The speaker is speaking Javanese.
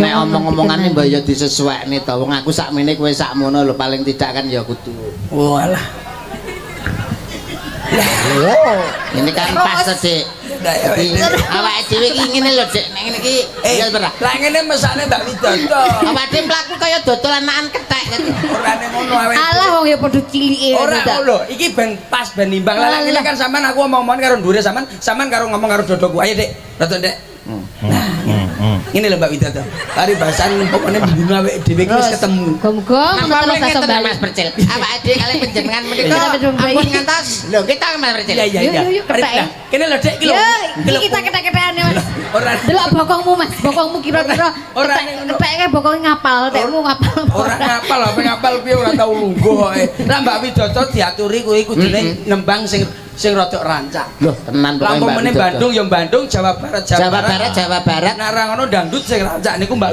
Nek omong-omongane mbak ya disesuaikne to. Wong aku sakmene kowe sakmono lho paling tidak kan ya kudu. Walah. Ini kan pas to, Dik. Awake dhewe iki ngene lho, Dik. Nek ngene iki Eh, ya ora. lah ngene mesane Mbak Widodo. Awake dhewe mlaku kaya dodol anakan kethek. Ora nek ngono awake. Alah wong ya padha cilike. Ora ngono iki ben pas ben nimbang. Lah ngene kan sampean aku omong-omong karo ndure sampean, sampean karo ngomong karo dodoku. Ayo, Dik. Rada, Dik. Ini lho Mbak Widodo. Hari bahasan pokoknya minggu awake dhewe iki wis ketemu. Muga-muga Apa terus ngeten asa to, bali. Mas Percil? Awake dhewe kalian panjenengan menika Kita ampun ngantos. Lho, kita Mas Percil. Iya iya iya. ketek. Lah, Kene lho Dik iki lho. Iki kita ketek-ketekan ya, Mas. Ora Delok bokongmu Mas, bokongmu kira-kira Ora keteke bokongnya ngapal, tekmu ngapal. apa Ora ngapal apa ngapal piye ora tau lungguh kok. Lah Mbak Widodo diaturi kuwi kudune nembang sing sing rada rancak. Loh, tenan pokoke Mbak meneh Widodo. Bandung ya Bandung, Jawa Barat Jawa Barat, Jawa Barat. Nah, ra ngono dangdut sing rancak niku Mbak